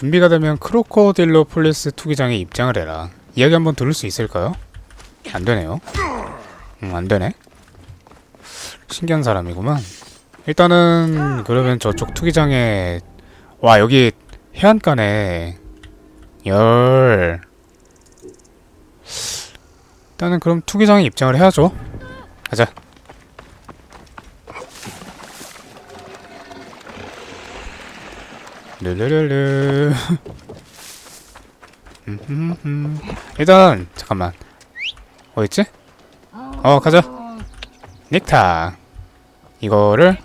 준비가 되면 크로코딜로 폴리스 투기장에 입장을 해라. 이야기 한번 들을 수 있을까요? 안 되네요. 음, 안 되네. 신기한 사람이구만. 일단은 그러면 저쪽 투기장에 와 여기 해안가네. 열. 일단은 그럼 투기장에 입장을 해야죠. 가자. 르르르르. 일단 잠깐만. 어딨지? 어 가자. 넥타. 이거를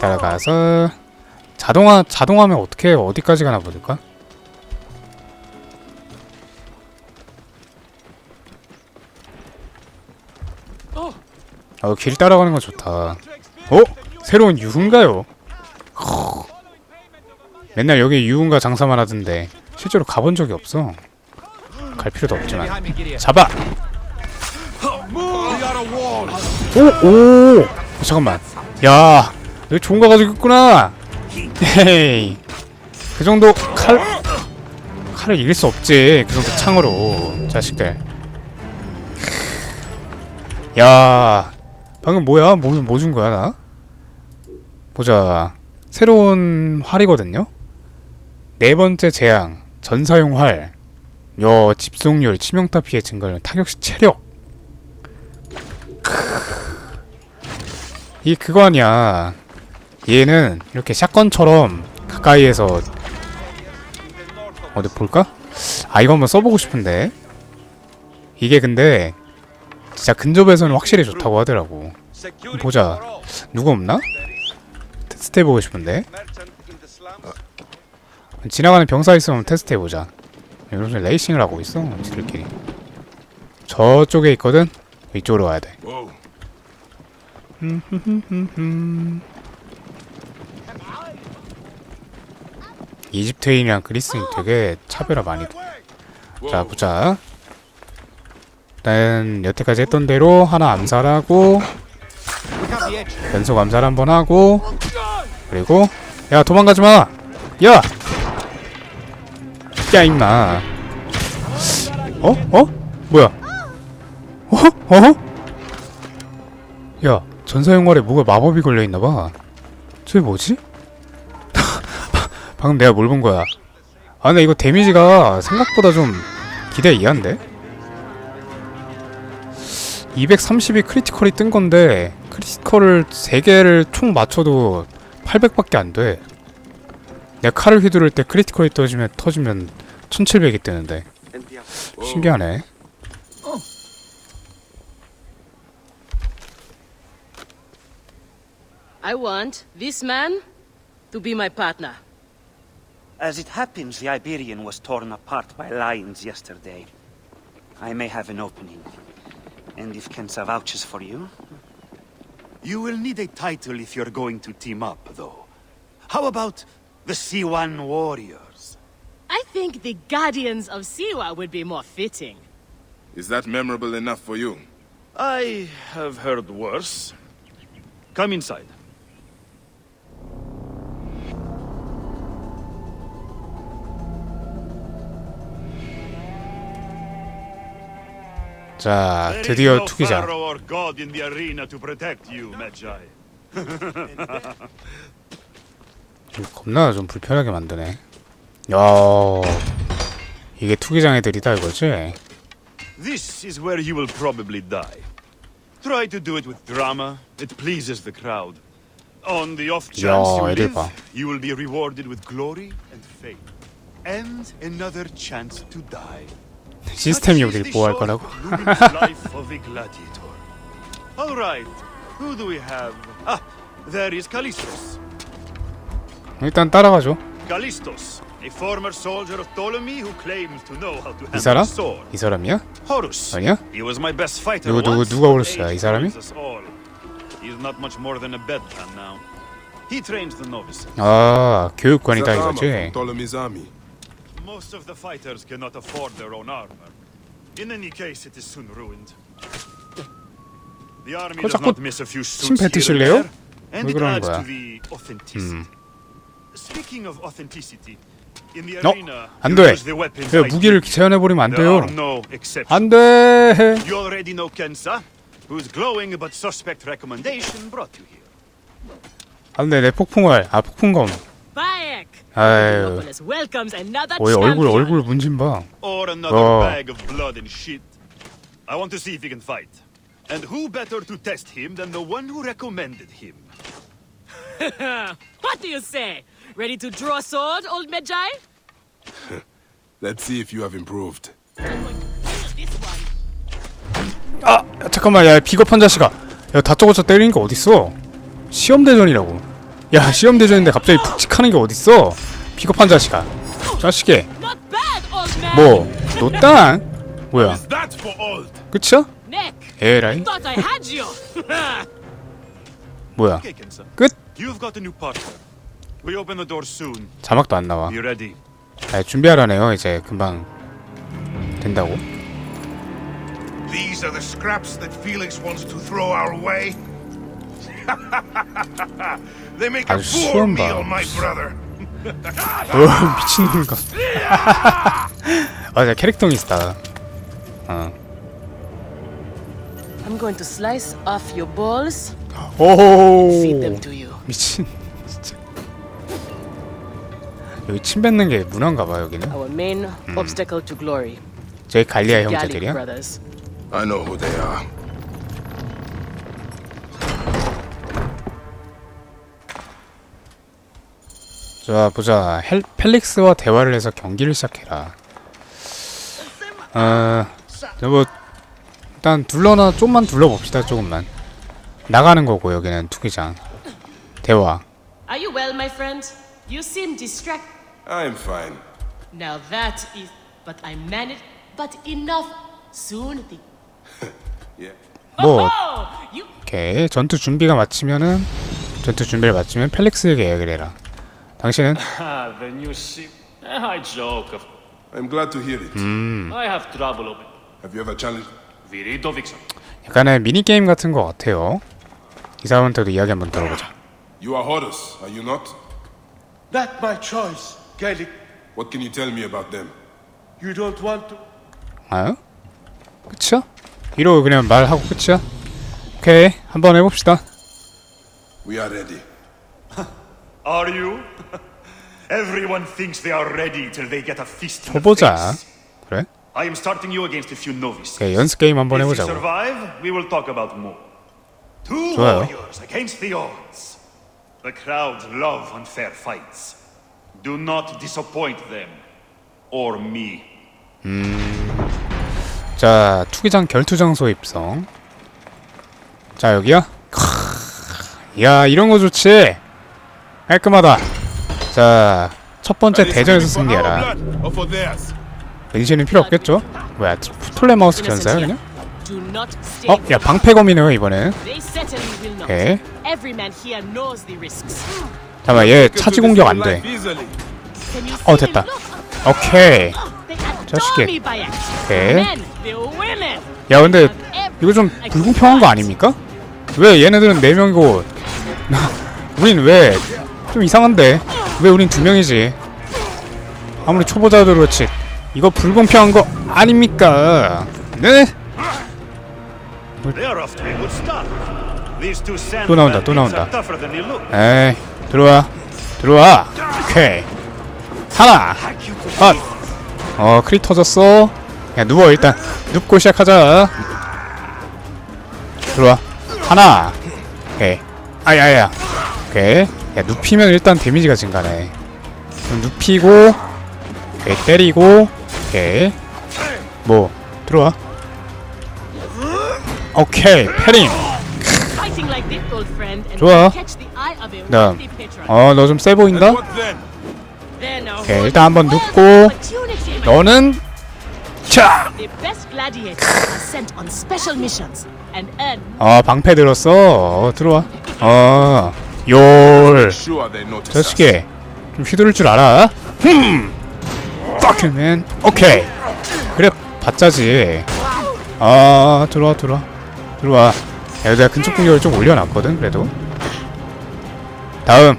따라가서 자동화 자동화면 어떻게 어디까지 가나 보니까. 어, 길 따라가는 건 좋다. 어? 새로운 유흥가요? 허. 맨날 여기 유흥가 장사만 하던데 실제로 가본 적이 없어. 갈 필요도 없지만. 잡아! 오! 오! 어, 잠깐만. 야! 여기 좋은 거 가지고 있구나! 헤이. 그 정도 칼, 칼을 이길 수 없지. 그 정도 창으로. 자식들. 야! 방금 뭐야? 뭐, 뭐 준 거야, 나? 보자. 새로운 활이거든요? 네 번째 재앙. 전사용 활. 여, 집속률, 치명타 피해 증가율, 타격 시 체력. 이 그거 아니야. 얘는 이렇게 샷건처럼 가까이에서 어디 볼까? 아 이거 한번 써보고 싶은데 이게 근데 진짜 근접에서는 확실히 좋다고 하더라고 보자 누구 없나? 테스트 해보고 싶은데 지나가는 병사 있으면 테스트 해보자. 요즘 레이싱을 하고 있어 지들끼리. 저쪽에 있거든? 이쪽으로 가야 돼. 이집트인이랑 그리스인 되게 차별화 많이 돼. 자 보자. 일단 여태까지 했던 대로 하나 암살하고 연속 암살 한번 하고 그리고 야 도망가지마! 야! 야 임마 어? 어? 뭐야 어? 어? 야 전사용활에 뭐가 마법이 걸려있나봐 저게 뭐지? 방금 내가 뭘 본 거야 아 근데 이거 데미지가 생각보다 좀 기대 이한데? 230이 크리티컬이 뜬 건데 크리티컬을 3개를 총 맞춰도 800밖에 안 돼. 내가 칼을 휘두를 때 크리티컬이 터지면 터지면 1700이 뜨는데 신기하네. I want this man to be my partner. As it happens, the Iberian was torn apart by lions yesterday. I may have an opening. And if Kensa vouches for you, You will need a title if you're going to team up, though. How about the C1 Warriors? I think the Guardians of Siwa would be more fitting. Is that memorable enough for you? I have heard worse. Come inside. 자 There is 드디어 no 투기장. 좀 겁나 좀 불편하게 만드네. 야 이게 투기장 애들이다 이거지? This is where you will probably die. Try to do it with drama. It pleases the crowd. On the off chance 야, you live, 봐. you will be rewarded with glory and fame. And another chance to die. 시스템이 우리를 보호할 거라고? life of a gladiator. All right, who do we have? Ah, there is Callistos. 일단 따라가죠. Callistos, a former soldier of Ptolemy who claims to know how to 이 handle 사람? sword. 이 사람이야? Horus. 아니야? He was my best fighter 누구, 누구, once, 누가 but 호루스야? 이 age 사람이? ruins us all. He's not much more than a bedpan now. He trains the novices. 아 교육관이다 이거지? Ptolemy's army. Most of the fighters cannot afford their own armor. In any case, it is soon ruined. The army 그거 does 자꾸 not miss a few suits 침 here and 뱉으실래요? there, and 왜 it 그러는 adds 거야? to the authenticity. Speaking of authenticity, In the 너, arena, 안 돼. use the weapons 야, I 무기를 you. 제한해버리면 안 There 돼요. are no exceptions. 안 돼. You already know Kensa, whose glowing but suspect recommendation brought you here. 안 돼, 내 폭풍알. 아, 폭풍검. Bayek! 아유. Metropolis welcomes another 어이, 얼굴, champion. 얼굴 문진 봐. Or another Oh. bag of blood and shit. I want to see if he can fight. And who better to test him than the one who recommended him? What do you say? Ready to draw a sword, old Medjai? Let's see if you have improved. This one. 아, 야, 잠깐만, 야, 비겁한 자식아. 야, 다짜고짜 때리는 게 어딨어? 시험대전이라고. 야, 시험대전인데 갑자기 푹직하는 게 어딨어? 비겁한 자식아. 자식이. Not bad, old man! 뭐, 너 땅? 뭐야, Is that for old? 끝이야? Nick! 에라이? Thought I had you! 뭐야. 끝? You've got a new partner. We open the door soon. 자막도 안 나와. Be ready. 아, 준비하라네요, 이제. 금방. 된다고. These are the scraps that Felix wants to throw our way. they make a 아주 poor 시원다. meal, my brother. 어, 미친놈인가. 아, 자, 캐릭터니스다. 어. I'm going to slice off your balls, feed them to you. 미친. 여기 침 뱉는 게 문화인가 봐, 여기는. Our main obstacle to glory. 저희 갈리아 Gallic 형제들이야? brothers. I know who they are. 자, 보자. 헬, 펠릭스와 대화를 해서 경기를 시작해라. 어, 뭐 일단 둘러나 좀만 둘러봅시다, 조금만. 나가는 거고 여기는 투기장. 대화. Are you well, my friend? You seem distracted. I'm fine. Now that is. But I managed. But enough. Soon the. Yeah. 뭐 Oh! You. 오케이 전투 준비가 마치면은 전투 준비를 마치면 펠릭스에게 이야기를 해라. 당신은 Ah, the new ship. Eh, I joke. Of I'm glad to hear it. I have trouble it. Have you ever challenged? Viridovicson. 약간의 미니 게임 같은 것 같아요. 이 사람한테도 이야기 한번 들어보자. You are Horus, are you not? That my choice, Gallic. What can you tell me about them? You don't want to. 아? 끝이야? 이러고 그냥 말하고 끝이야? 오케이 한번 해봅시다. We are ready. Are you? Everyone thinks they are ready till they get a fist in the 해보자. face. 그래? I am starting you against a few novices. 오케이 연습 게임 한번 If you 해보자고. survive, we will talk about more. Two 좋아요. warriors against the odds. The crowds love unfair fights. Do not disappoint them. Or me. 자 투기장 결투 장소 입성. 자 여기야. 크, 야 이런 거 좋지. 깔끔하다. 자 첫 번째 대전에서 승리해라. 은신은 필요 없겠죠? 뭐야 톨레마우스 전사야 그냥? 어? 야 방패검이네요 이번엔. 오케이. 잠깐만 얘 차지 공격 안 돼. 어? 됐다. 오케이. 자식이. 오케이. 야 근데 이거 좀 불공평한 거 아닙니까? 왜 얘네들은 네 명이고 우린 왜 좀 이상한데 왜 우린 두 명이지? 아무리 초보자도 그렇지 이거 불공평한 거 아닙니까? 네? 또 나온다, 또 나온다. 에이 들어와. 들어와. 오케이. 하나. 어 크리 터졌어. 야 누워 일단. 눕고 시작하자. 들어와. 하나. 오케이. 아야야 오케이. 야 눕히면 일단 데미지가 증가네. 눕히고 오케이 때리고 오케이. 뭐 들어와. 오케이 패링. 좋아. catch the eye of a 다음 wealthy patron. 어 너 좀 세 보인다 오케이 일단 한번 눕고 너는 차어 방패 들었어 어, 들어와 어열 자식이 좀 휘두를 줄 알아? 흠 man 오케이 그래 받자지 아 들어와 들어와 들어와 야 내가 근접 공격을 좀 올려놨거든 그래도 다음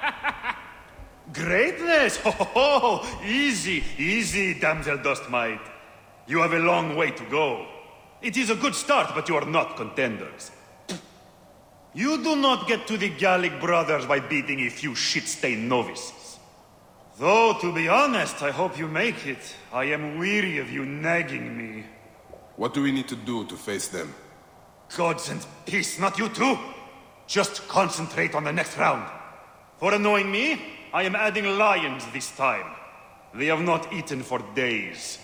Greatness! Ho, ho, ho. Easy, easy, damsel Dustmite. You have a long way to go. It is a good start, but you are not contenders. You do not get to the Gallic brothers by beating a few shit-stained novices. Though, to be honest, I hope you make it. I am weary of you nagging me. What do we need to do to face them? Gods and peace, not you two! Just concentrate on the next round. For annoying me, I am adding lions this time. They have not eaten for days.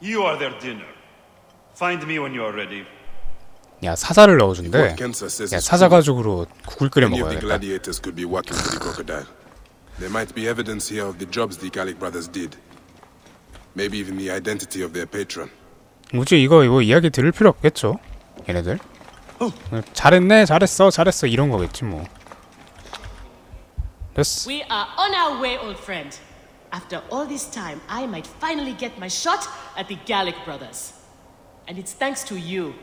You are their dinner. Find me when you are ready. 야 사자를 넣어준대. 야 is 사자 가죽으로 국을 끓여 먹어야 겠다. the crocodile. There might be evidence here of the jobs the Gallic brothers did. Maybe even the identity of their patron. 굳이 이거 이거 이야기 들을 필요 없겠죠. 얘네들. 잘했네, 잘했어, 잘했어 이런 거겠지 뭐. 됐어. We are on our way, old friend. After all this time, I might finally get my shot at the Gallic brothers. And it's thanks to you.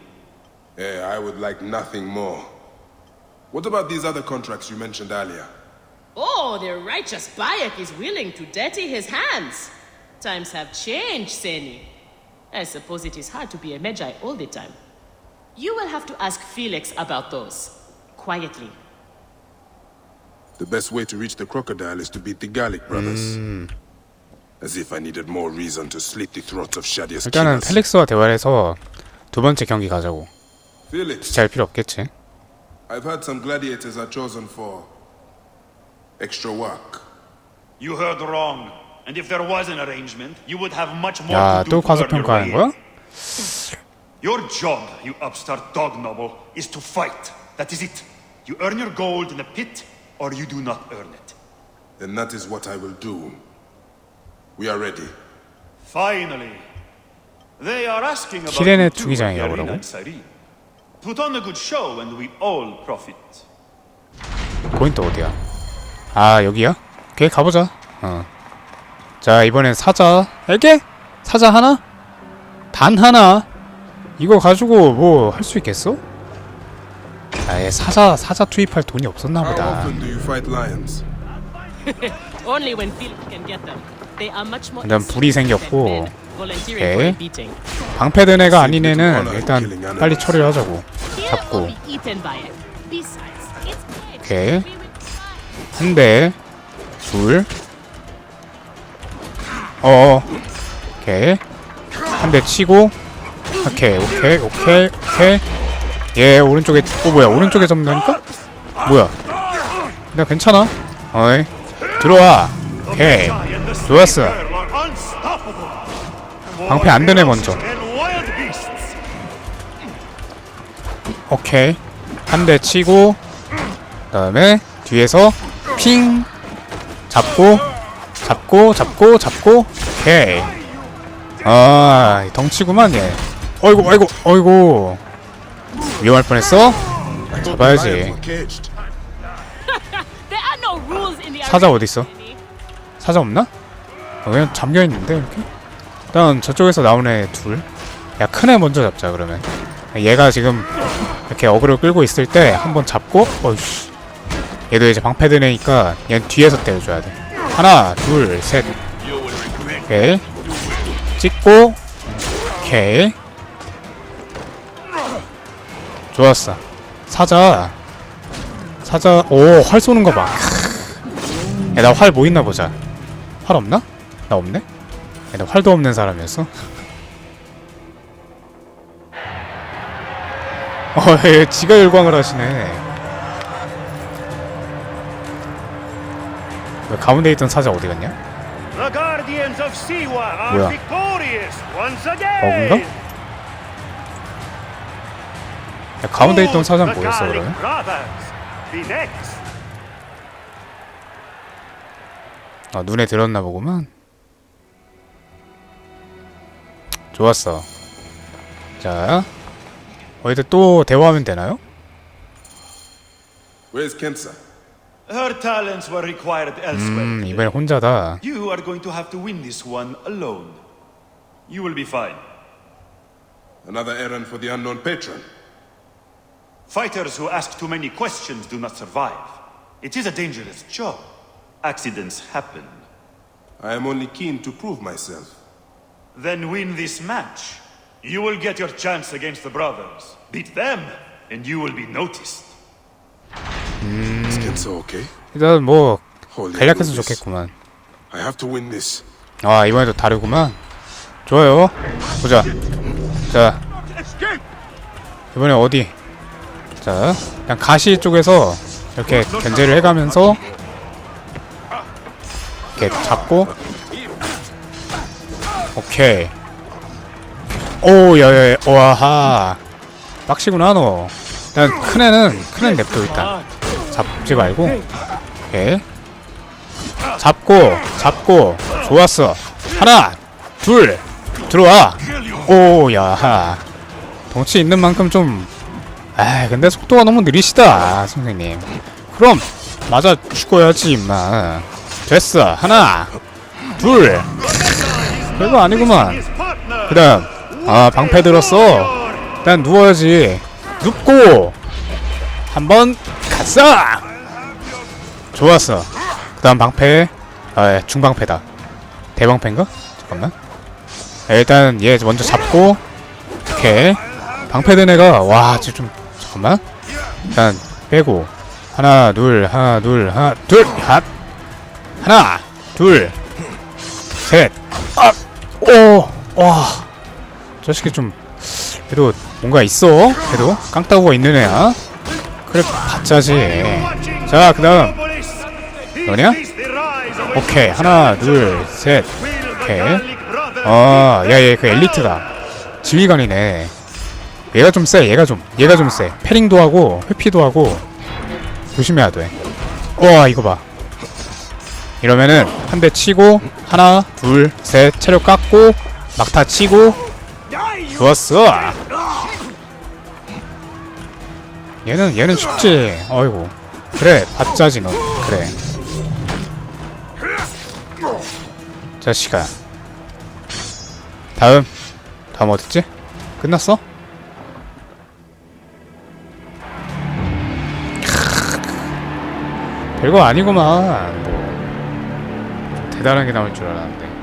Eh, I would like nothing more. What about these other contracts you mentioned earlier? Oh, the righteous Bayek is willing to dirty his hands. Times have changed, Seni. I suppose it is hard to be a Magi all the time. You will have to ask Felix about those. Quietly. The best way to reach the crocodile is to beat the Gallic brothers. As if I needed more reason to slit the throats of Shadia's 일단은 killers. 펠릭스와 대화를 해서 두 번째 경기 가자고. Felix, 잘 필요 없겠지. I've heard some gladiators are chosen for extra work. You heard wrong. And if there was an arrangement, you would have much more 야, to do 또 to 가서 earn your 평가하는 way 거야? in. Your job, you upstart dog noble, is to fight. That is it. You earn your gold in the pit, or you do not earn it. Then that is what I will do. We are ready. Finally. They are asking about you too at 투기장이가 the arena 뭐라고? in Sari. Put on a good show and we all profit. 또 어디야? 아 여기야? 오케이 가보자. 어. 자 이번엔 사자에게 사자 하나? 단 하나? 이거 가지고 뭐 할 수 있겠어? 아예 사자 사자 투입할 돈이 없었나 보다. often do you fight lions? Only when Felix can get them. They are much more 일단 불이 생겼고. than men, volunteering for 오케이. 방패된 애가 아닌 애는 일단 빨리 처리를 하자고. 잡고. 오케이. We will try. 한 대, 둘, 어, 오케이, 한 대 치고, 오케이, 오케이, 오케이, 오케이, 예, 오른쪽에, 어 뭐야, 오른쪽에 잡는다니까? 뭐야? 나 괜찮아? 어이, 들어와, 오케이, 좋았어. 방패 안 되네 먼저. 오케이, 한 대 치고, 그 다음에 뒤에서 핑 잡고, 잡고, 잡고, 잡고, 오케이. 아, 덩치구만 얘. 어이구, 어이구, 어이구. 위험할 뻔했어. 잡아야지. 사자 arena, 어디 있어? Jenny. 사자 없나? 어, 그냥 잠겨 있는데 이렇게. 일단 저쪽에서 나온 애 둘. 야, 큰 애 먼저 잡자 그러면. 얘가 지금 이렇게 어그로 끌고 있을 때 한번 잡고, 어이씨. 얘도 이제 방패든 애니까 얘는 뒤에서 때려줘야 돼. 하나, 둘, 셋. 오케이. 찍고, 오케이. 좋았어. 사자. 사자, 오, 활 쏘는 거 봐. 야, 나 활 뭐 있나 보자. 활 없나? 나 없네? 야, 나 활도 없는 사람이었어? 어, 얘 지가 열광을 하시네. 왜 가운데 있던 사자 어디 갔냐? 뭐야? 버그인가? 야, 가운데 있던 The 뭐였어 그러면? 아, 눈에 들었나 보구만. 좋았어. 자, 어디들 또 대화하면 되나요? Where's Kensa? Her talents were required elsewhere. 음, 이번에 혼자다. You are going to have to win this one alone. You will be fine. Another errand for the unknown patron. Fighters who ask too many questions do not survive. It is a dangerous job. Accidents happen. I am only keen to prove myself. Then win this match. You will get your chance against the brothers. Beat them, and you will be noticed. Is Kensa okay? 일단 뭐 Holy 간략해서 goodness. 좋겠구만. I have to win this. 아 이번에도 다르구만. 좋아요. 보자. 자 이번에 어디? 자 그냥 가시 쪽에서 이렇게 견제를 해가면서 이렇게 잡고. 오케이. 오 야야 와하. 빡시구나 너. 일단 큰 애는 큰 애는 냅둬 일단. 잡지 말고. 오케이. 잡고 잡고. 좋았어. 하나 둘 들어와. 오야 덩치 있는 만큼 좀 아 근데 속도가 너무 느리시다 선생님. 그럼 맞아 죽어야지 임마. 됐어. 하나 둘. 별거 아니구만. 그 다음 아 방패 들었어. 일단 누워야지. 눕고 한번 갔어 좋았어. 그 다음 방패. 아 예, 중방패다. 대방패인가? 잠깐만. 일단 얘 먼저 잡고 오케이. 방패 된 애가 와 지금 좀 잠깐만. 일단 빼고. 하나 둘 하나 둘 하나 둘 핫. 하나 둘셋아오와. 저 새끼 좀 그래도 뭔가 있어. 그래도 깡따구가 있는 애야. 그래 받자지. 자 그 다음. 너냐? 오케이. 하나 둘셋. 오케이. 어야얘 그 엘리트다. 지휘관이네 얘가 좀 세 얘가 좀 얘가 좀 세 패링도 하고 회피도 하고 조심해야 돼와 이거 봐. 이러면은 한 대 치고 하나 둘 셋 체력 깎고 막타 치고. 좋았어. 얘는 얘는 쉽지. 어이구. 그래 받자지 너 그래. 자식아 다음. 다음 어딨지? 끝났어? 별거 아니구만 뭐 대단한 게 나올 줄 알았는데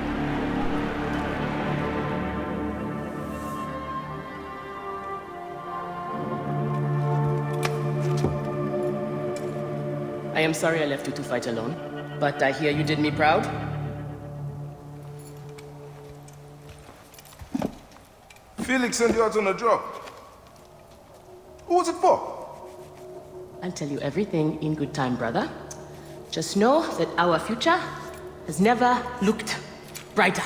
I am sorry I left you to fight alone, but I hear you did me proud. Felix sent you out on a job. Who was it for? I'll tell you everything in good time, brother. Just know that our future has never looked brighter.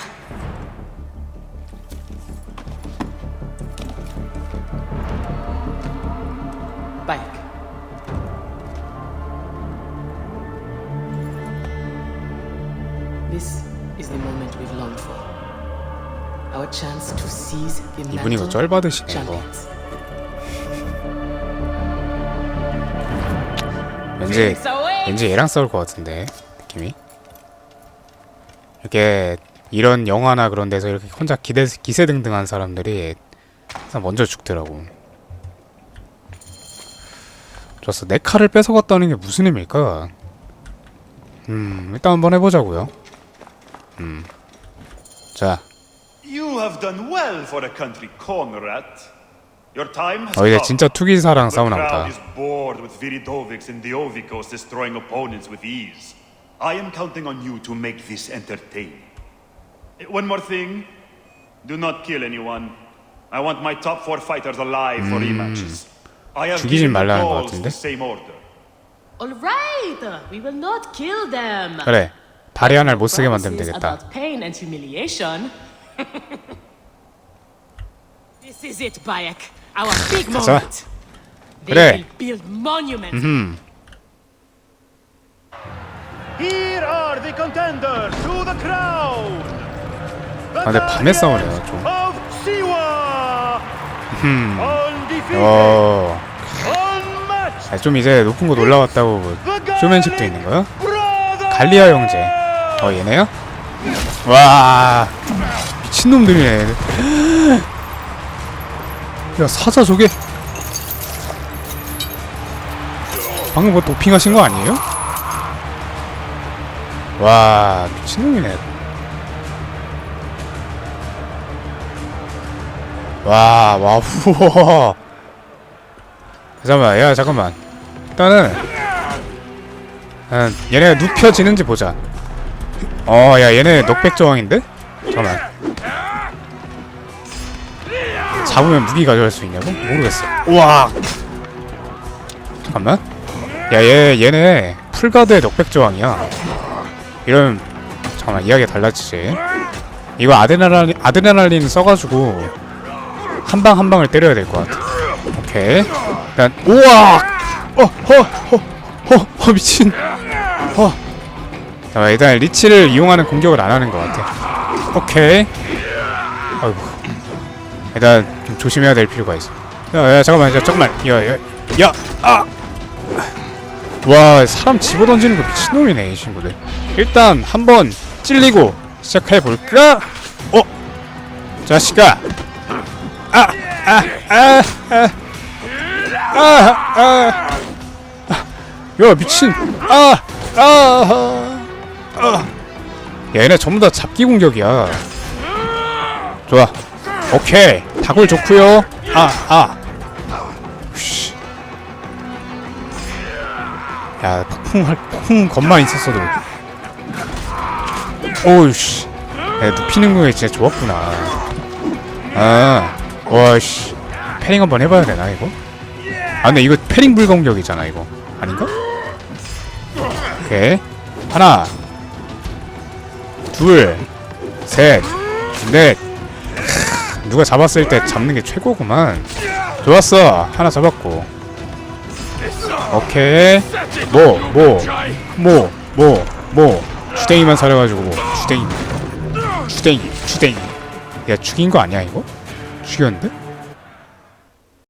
Bayek. This is the moment we've longed for. Our chance to seize the 이분이 이거 mantle 쩔받으시네 이거 champions. 왠지 Phoenix away! 왠지 얘랑 싸울 것 같은데 느낌이? 이렇게 이런 영화나 그런 데서 이렇게 혼자 기대, 기세등등한 사람들이 항상 먼저 죽더라고. 좋았어. 내 칼을 뺏어갔다는 게 무슨 의미일까? 음 일단 한번 해보자고요. 음자. You have done well for a country corner rat. Your time has 어 이제 come. 진짜 투기사랑 The 싸우나 보다 crowd is bored with Viridovics and Diovikos destroying opponents with ease. I am counting on you to make this entertaining. Eh, One more thing. Do not kill anyone. I want my top four fighters alive for rematches. I have 죽이진 given the 말라는 것 Gauls 같은데? the same order. All right, we will not kill them. 그래 다리 하나를 못 쓰게 만들면 Promises 되겠다 About pain and humiliation. this is it, Bayek. Our big 가자. moment. They 그래. will build monuments. Here are the contenders to the crown. 아 근데 밤에 싸우네요 좀 of 어. 아, 좀 이제 높은 곳 올라왔다고 뭐 쇼맨십도 있는 거야? 갈리아 형제. 어 얘네요? 와 미친놈들이네. 야 사자 저게 방금 뭐 도핑하신 거 아니에요? 와 미친놈이네. 와, 와, 우와. 잠깐만, 야, 잠깐만. 일단은, 음, 얘네가 눕혀지는지 보자. 어, 야, 얘네 넉백 저항인데? 잠깐만. 잡으면 무기 가져갈 수 있냐고? 모르겠어. 우와! 잠깐만. 야, 얘, 얘네 풀가드의 넉백 저항이야. 이런, 잠깐만, 이야기가 달라지지. 이거 아드레날린, 아드레날린 써가지고, 한 방 한 방을 때려야 될 것 같아. 오케이. 일단 우와. 어, 허, 허, 허, 허 미친. 허. 자, 일단 리치를 이용하는 공격을 안 하는 것 같아. 오케이. 아이고. 일단 좀 조심해야 될 필요가 있어. 야, 야, 잠깐만, 야, 잠깐만. 야, 야, 야, 아. 와, 사람 집어 던지는 거 미친놈이네, 이 친구들. 일단 한번 찔리고 시작해 볼까? 어, 자식아. 아, 아, 아, 아, 아, 아, 야 미친, 아, 아, 아, 야, 얘네 전부 다 잡기 공격이야. 좋아, 오케이, 다굴 좋고요. 아, 아, 씨, 야 폭풍 할 폭풍 것만 있었어도, 오우씨, 야 눕히는 거에 진짜 좋았구나. 아. 와씨 패링 한번 해봐야 되나 이거? 아 근데 이거 패링 불공격이잖아 이거 아닌가? 오케이 하나 둘셋넷 누가 잡았을 때 잡는 게 최고구만. 좋았어. 하나 잡았고. 오케이. 뭐 뭐 뭐 뭐 뭐. 주댕이만 사려가지고 뭐. 주댕이. 주댕이 주댕이. 야 죽인 거 아니야 이거? 죽였는데?